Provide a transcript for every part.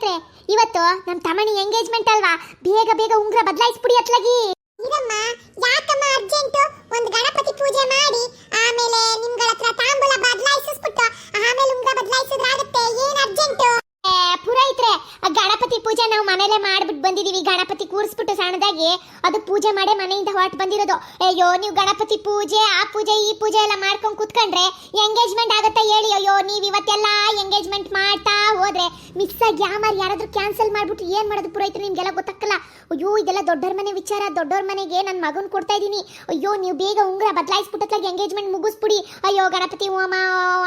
ಪುರೋಹಿತ್ರೆ ಇವತ್ತು ನಮ್ಮ ತಮ್ಮನಿ ಎಂಗೇಜ್ಮೆಂಟ್ ಅಲ್ವಾ? ಬೇಗ ಬೇಗ ಉಂಗ್ರ ಬದಲಾಯಿಸ್ಬಿಡಿ ಅತ್ಲಾಗಿ. ಇದಮ್ಮ ಯಾಕಮ್ಮ ಅರ್ಜೆಂಟ್ ಒಂದು ಗಣಪತಿ ಪೂಜೆ ಮಾಡಿ ಆಮೇಲೆ ನಿಮ್ಗಳ ಹತ್ರ ತಾಂಬೂಲ ಬದಲಾಯಿಸಿಸ್ಬಿಟ್ಟು ಆಮೇಲೆ ಉಂಗ್ರ ಬದಲಾಯಿಸಿದ್ರಾಗತ್ತೆ ಏನ್ ಅರ್ಜೆಂಟು ಏ, ಪುರೋಹಿತ್ರೆ ಆ ಗಣಪತಿ ಪೂಜೆ ನಾವು ಮನೇಲೆ ಮಾಡ್ಬಿಟ್ಟು ಬಂದಿದೀವಿ. ಗಣಪತಿ ಕೂರಿಸ್ಬಿಟ್ಟು ಸಣ್ಣದಾಗಿ ಅದು ಪೂಜೆ ಮಾಡಿ ಮನೆಯಿಂದ ಹೊರಟು ಬಂದಿರೋದು. ಅಯ್ಯೋ, ನೀವು ಗಣಪತಿ ಪೂಜೆ, ಆ ಪೂಜೆ, ಈ ಪೂಜೆ ಎಲ್ಲ ಮಾಡ್ಕೊಂಡು ಕುತ್ಕೊಂಡ್ರೆ ಎಂಗೇಜ್ಮೆಂಟ್ ಆಗುತ್ತಾ ಹೇಳಿ? ಅಯ್ಯೋ, ನೀವು ಇವತ್ತೆಲ್ಲ ಎಂಗೇಜ್ಮೆಂಟ್ ಮಾಡ್ತಾ ಹೋದ್ರೆ ಮಿಸ್ ಆಗಿ ಯಾಮಾರ್ ಯಾರಾದ್ರೂ ಕ್ಯಾನ್ಸಲ್ ಮಾಡ್ಬಿಟ್ಟು ಏನ್ ಮಾಡೋದು ಪುರೋಹಿತರು ನಿಮ್ಗೆಲ್ಲ ಗೊತ್ತಾಗಲ್ಲ ಅಯ್ಯೋ, ಇದೆಲ್ಲ ದೊಡ್ಡವ್ರ ಮನೆ ವಿಚಾರ. ದೊಡ್ಡವ್ರ ಮನೆಗೆ ನನ್ನ ಮಗನ್ ಕೊಡ್ತಾ ಇದ್ದೀನಿ. ಅಯ್ಯೋ, ನೀವು ಬೇಗ ಉಂಗ್ರ ಬದಲಾಯಿಸ್ಬಿಟ್ಟತ್ಲಾಗಿ ಎಂಗೇಜ್ಮೆಂಟ್ ಮುಗಿಸ್ಬಿಡಿ. ಅಯ್ಯೋ, ಗಣಪತಿ ಹೋಮ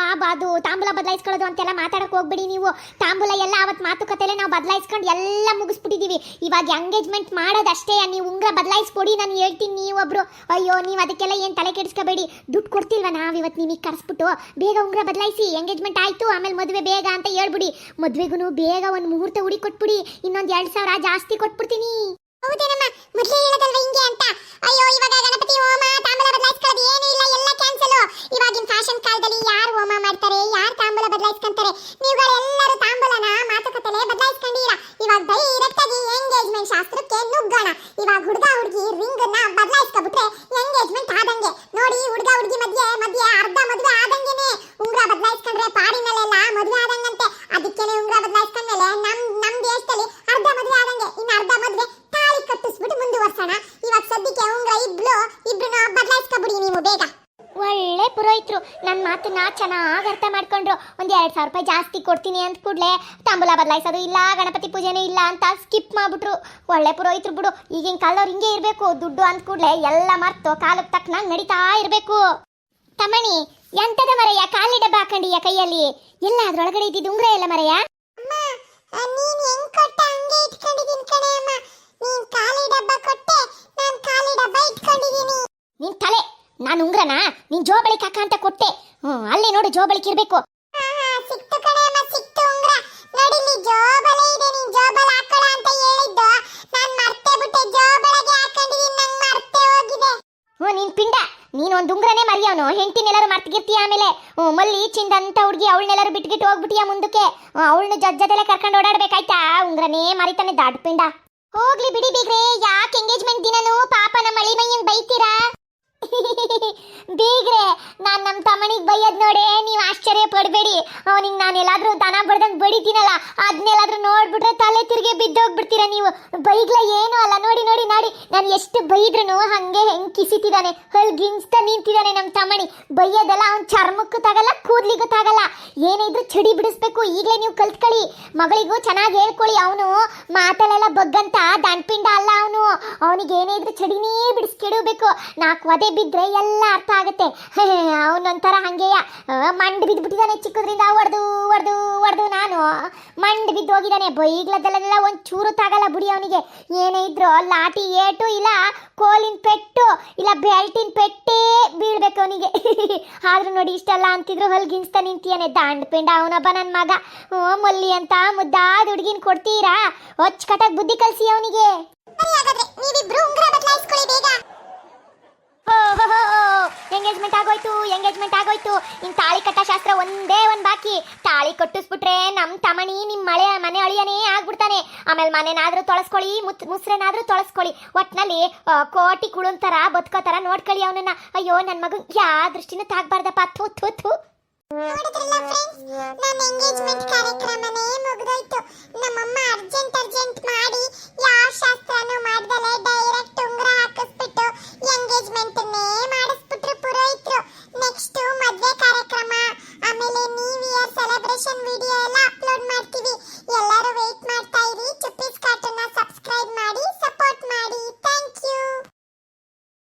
ಆ ಅದು ತಾಂಬೂಲ ಬದಲಾಯಿಸ್ಕೊಳ್ಳೋದು ಅಂತೆಲ್ಲ ಮಾತಾಡಕ್ಕೆ ಹೋಗ್ಬಿಡಿ ನೀವು. ತಾಂಬೂಲ ಎಲ್ಲ ಅವತ್ ಮಾತುಕತೆಲೆ ನಾವು ಬದಲಾಯಿಸ್ಕೊಂಡು ಎಲ್ಲ ಮುಗಿಸ್ಬಿಟ್ಟಿದೀವಿ. ಇವಾಗ ಎಂಗೇಜ್ಮೆಂಟ್ ಮಾಡೋದಷ್ಟೇ ನೀವು ಉಂಗ್ರ ಬದಲಾಯಿಸ್ಕೊಡಿ, ನಾನು ಹೇಳ್ತೀನಿ ನೀವೊಬ್ರು. ಅಯ್ಯೋ, ನೀವು ಅದಕ್ಕೆಲ್ಲ ಏನು ತಲೆ ಕೆಡಿಸ್ಕೋಬೇಡಿ. ದುಡ್ಡು ಕೊಡ್ತಿಲ್ವಾ ನಾವು ಇವತ್ತು ನಿಮಗೆ ಕರೆಸ್ಬಿಟ್ಟು? ಬೇಗ ಉಂಗ್ರ ಬದಲಾಯಿಸಿ ಎಂಗೇಜ್ಮೆಂಟ್ ಆಯ್ತು, ಆಮೇಲೆ ಮದುವೆ ಬೇಗ ಅಂತ ಹೇಳ್ಬಿಡಿ. ಮದುವೆಗೂ ಬೇಗ ಒಂದು ಮುಹೂರ್ತ ಹುಡಿ ಕೊಟ್ಬಿಡಿ. ಇನ್ನೊಂದು ಎರಡು ಸಾವಿರ ಜಾಸ್ತಿ ಕೊಟ್ಬಿಡ್ತೀನಿ. ಮೊದಲೇ ಹಿಂಗೆ ಅಂತ? ಅಯ್ಯೋ, ಇವಾಗ ಗಣಪತಿ ಹೋಮ, ತಾಂಬೂಲ ಬದಲಾಯಿಸ್ಕೊಳ್ಳೋದು ಏನು ಇಲ್ಲ, ಎಲ್ಲ ಕ್ಯಾನ್ಸಲ್ ಇವಾಗಿನ ಫ್ಯಾಷನ್ ಕಾಲದಲ್ಲಿ ಯಾರು ಹೋಮ ಮಾಡ್ತಾರೆ? ಯಾರು ತಾಂಬೂಲ ಬದಲಾಯಿಸ್ಕೊಂತಾರೆ? ನೀವುಗಳೆಲ್ಲರೂ ತಾಂಬೂಲನ ಮಾತುಕತೆಲೆ ಬದಲಾಯಿಸ್ಕೊಂಡಿರ ಇವಾಗ ಆಗಿ ಎಂಗೇಜ್ಮೆಂಟ್ ಶಾಸ್ತ್ರಕ್ಕೆ ನುಗ್ಗೋಣ ಇವಾಗ ಹುಡುಗ ಹುಡುಗಿ ರಿಂಗ್ನ ಬದಲಾಯಿಸ್ಕೊಬಿಟ್ರೆ ಎಂಗೇಜ್ಮೆಂಟ್ ಆದಂಗೆ ನೋಡಿ ಹುಡುಗ ಹುಡುಗಿ ಮಧ್ಯೆ ಮಧ್ಯೆ ಅರ್ಧ ಮದುವೆ ಆದಂಗೆನೆ ಉಂಗ್ರ ಬದಲಾಯಿಸ್ಕೊಂಡ್ರೆ ಪಾರಿನಲ್ಲೆಲ್ಲ ಮದುವೆ ಆದಂಗಂತೆ ಅದಕ್ಕೇನೆ ಉಂಗ್ರ ಬದಲಾಯಿಸ್ಕೊಂಡ್ಮೇಲೆ ನಮ್ ನಮ್ ದೇಶದಲ್ಲಿ ಅರ್ಧ ಮದುವೆ ಆದಂಗೆ ಇನ್ನು ಅರ್ಧ ಮದುವೆ ತಾಳಿ ಕಟ್ಟಿಸ್ಬಿಟ್ಟು ಮುಂದುವರ್ಸೋಣ ಇವಾಗ ಸದ್ಯಕ್ಕೆ ಉಂಗ್ರ ಇಬ್ರು ಇಬ್ರನ್ನ ಬದಲಾಯಿಸ್ಕೊಬಿಡಿ ನೀವು ಬೇಗ ಒಳ್ಳೆ ಪುರೋಹಿತರು. ನನ್ನ ಮಾತನ್ನ ಚೆನ್ನಾಗಿ ಅರ್ಥ ಮಾಡ್ಕೊಂಡ್ರು. ಒಂದು ಎರಡು ಸಾವಿರ ರೂಪಾಯಿ ಜಾಸ್ತಿ ಕೊಡ್ತೀನಿ ಅಂತ ಕೂಡಲೇ ತಾಂಬೂಲ ಬದಲಾಯಿಸೋದು ಇಲ್ಲ ಗಣಪತಿ ಪೂಜೆನೂ ಇಲ್ಲ ಅಂತ ಸ್ಕಿಪ್ ಮಾಡಿಬಿಟ್ರು. ಒಳ್ಳೆ ಪುರೋಹಿತರು ಬಿಡು ಈಗಿನ ಕಾಲದವ್ರು ಹಿಂಗೆ ಇರಬೇಕು ದುಡ್ಡು ಅಂದ ಕೂಡಲೇ ಎಲ್ಲ ಮರ್ತು ಕಾಲಕ್ಕೆ ತಕ್ಕನಾಗಿ ನಡೀತಾ ಇರಬೇಕು. ತಮಣಿ ಎಂತದ ಮರೆಯ ಕಾಲಿ ಡಬ್ಬ ಹಾಕೊಂಡಿಯ ಕೈಯಲ್ಲಿ? ಎಲ್ಲ ಅದರೊಳಗಡೆ ಇದ್ದಿದ್ದು ಉಂಗ್ರ ಎಲ್ಲ ಆ, ನೀನ್ ಹೆಂಗ್ ಕೊಟ್ಟ ಹಂಗೆ ಇಟ್ಕೊಂಡಿದ್ದೀನಿ ಕಣೆ ಅಮ್ಮ. ನಾನು ಉಂಗ್ರನ? ನೀನ್ ಜೋಬಳಿ ಹಾಕ ಅಂತ ಕೊಟ್ಟೆ. ಹ್ಮ್ ಅಲ್ಲಿ ನೋಡು ಜೋಬಳಿ ಇರ್ಬೇಕು. ಹ್ಞೂ ನೀನ್ ಪಿಂಡ. ನೀನ್ ಒಂದ್ ಉಂಗ್ರನೇ ಮರಿಯವನು. ಹೆಂಡತಿನೆಲ್ಲರೂ ಮರ್ತಿಗಿರ್ತೀಯ ಆಮೇಲೆ? ಹ್ಞೂ ಮಲ್ಲಿ ಚಿಂದ ಅಂತ ಹುಡುಗಿ ಅವಳನ್ನೆಲ್ಲರೂ ಬಿಟ್ಗಿಟ್ಟು ಹೋಗ್ಬಿಟ್ಟಿಯ ಮುಂದಕ್ಕೆ? ಅವಳನ್ನ ಜೊತೆಲೆ ಕರ್ಕೊಂಡು ಓಡಾಡ್ಬೇಕಾಯ್ತಾ? ಉಂಗ್ರನೇ ಮರಿತಾನೆ ದಾಡ್ ಪಿಂಡ. ಹೋಗ್ಲಿ ಬಿಡಿ ಬೀಗ್ರೆ ಯಾಕೆ ಎಂಗೇಜ್ಮೆಂಟ್ ದಿನನೂ ಪಾಪ ನಮ್ಮ ಮಳಿ ಮೈಯಂಗ್ ಬೈತೀರಾ ಬೀಗ್ರೆ ನಾನ್ ನಮ್ಮ ತಮ್ಮನಿಗೆ ಬೈಯದ್ ನೋಡೆ ನೀವು ಆಶ್ಚರ್ಯ ಪಡಬೇಡಿ. ಅವನಿಗೆ ನಾನು ಎಲ್ಲಾದ್ರೂ ದನ ಬಡ್ದಂಗೆ ಬಡಿತೀನಲ್ಲ ಅದನ್ನೆಲ್ಲಾದ್ರೂ ನೋಡ್ಬಿಟ್ರೆ ತಿರುಗಿ ಬಿದ್ದೋಗ್ಬಿಡ್ತೀರಾ ನೀವು? ಬೈಗ್ಲ ಏನು ಅಲ್ಲ. ನೋಡಿ ನೋಡಿ ನೋಡಿ. ನಾನು ಎಷ್ಟು ಬೈದ್ರೂ ಹಂಗೆ ಹೆಂಗ್ ಕಿಸಿತಿದ್ದಾನೆ. ಹಲ್ಗಿಂಚ್ತಾ ನಿಂತಿದ್ದಾನೆ ನಮ್ಮ ತಮ್ಮಣಿ. ಬೈಯೋದೆಲ್ಲ, ಅವ್ನ ಚರ್ಮಕ್ಕೂ ತಗಲ್ಲ ಕೂದ್ಲಿಗೂ ತಾಗಲ್ಲ ಏನಿದ್ರು ಚಡಿ ಬಿಡಿಸ್ಬೇಕು. ಈಗಲೇ ನೀವು ಕಲ್ತ್ಕೊಳ್ಳಿ. ಮಗಳಿಗೂ ಚೆನ್ನಾಗಿ ಹೇಳ್ಕೊಳ್ಳಿ. ಅವನು ಮಾತಲ್ಲೆಲ್ಲ ಬಗ್ಗಂತ, ದಂಡಪಿಂಡ ಅಲ್ಲ ಅವನು. ಅವನಿಗೆ ಏನಿದ್ರು ಚಡಿನೇ ಬಿಡಿಸ್ಕೆಡಬೇಕು ನಾಲ್ಕು ವದೆ ಬಿದ್ದರೆ ಎಲ್ಲ ಅರ್ಥ ಆಗುತ್ತೆ. ಅವನೊಂಥರ ಹಂಗೆಯ? ಮಂಡ್ ಬಿದ್ದುಬಿಟ್ಟಿದ್ದಾನೆ ಚಿಕ್ಕದ್ರಿಂದ ಹೊಡೆದು ಹೊಡೆದು ಹೊಡೆದು ನಾನು. ಮಂಡ್ ಬಿದ್ದು ಹೋಗಿದ್ದಾನೆ ಬೈಗ್ಲದಲ್ಲೆಲ್ಲ ಒಂದು ಚೂರು ತಾಗಲ್ಲ ಬಿಡಿ ಅವನಿಗೆ. ಏನೇ ಇದ್ರು ಲಾಟಿ ಏಟು ಇಲ್ಲ ಕೋಲಿನ ಪೆಟ್ಟು ಇಲ್ಲ ಬೆಲ್ಟಿನ ಪೆಟ್ಟೇ ಬೀಳ್ಬೇಕು ಅವನಿಗೆ. ಆದ್ರೂ ನೋಡಿ ಇಷ್ಟೆಲ್ಲ ಅಂತಿದ್ರು ಹಲ್ಗಿನ್ಸ್ತಾ ನಿಂತಿಯಾನೆ. ದಾಂಡ್ ಪಿಂಡ ಅವನೊಬ್ಬ ನನ್ನ ಮಗ. ಓ ಮಲ್ಲಿ ಅಂತ ಮುದ್ದಾದ ಹುಡುಗಿನ ಕೊಡ್ತೀರಾ? ಹೊಚ್ ಕಟಾಕ್ ಬುದ್ಧಿ ಕಲ್ಸಿ ಅವನಿಗೆ. ಎಂಗೇಜ್ಮೆಂಟ್ ಆಗೋಯ್ತು ಎಂಗೇಜ್ಮೆಂಟ್ ಆಗೋಯ್ತು. ಇನ್ ತಾಳಿ ಕಟ್ಟ ಶಾಸ್ತ್ರ ಒಂದೇ ಬಾಕಿ ತಾಳಿ ಕಟ್ಟಿಸ್ಬಿಟ್ರೆ ನಮ್ ತಮಣಿ ನಿಮ್ಮ ಮಳೆ ಮನೆ ಅಳಿಯನೇ ಆಗ್ಬಿಡ್ತಾನೆ. ಆಮೇಲೆ ಮನೆನಾದ್ರೂ ತೊಳಸ್ಕೊಳ್ಳಿ, ಮುತ್ ಮುಸ್ರೆನಾದ್ರೂ ತೊಳಸ್ಕೊಳ್ಳಿ. ಒಟ್ನಲ್ಲಿ ಕೋಟಿ ಕುಳುಂತರ ಬದುಕೋತರ ನೋಡ್ಕೊಳ್ಳಿ ಅವನನ್ನ. ಅಯ್ಯೋ ನನ್ನ ಮಗು ಯಾ ದೃಷ್ಟಿನೂ ತಾಗ್ಬಾರ್ದಪ್ಪ. ಥು ಥು ಥು.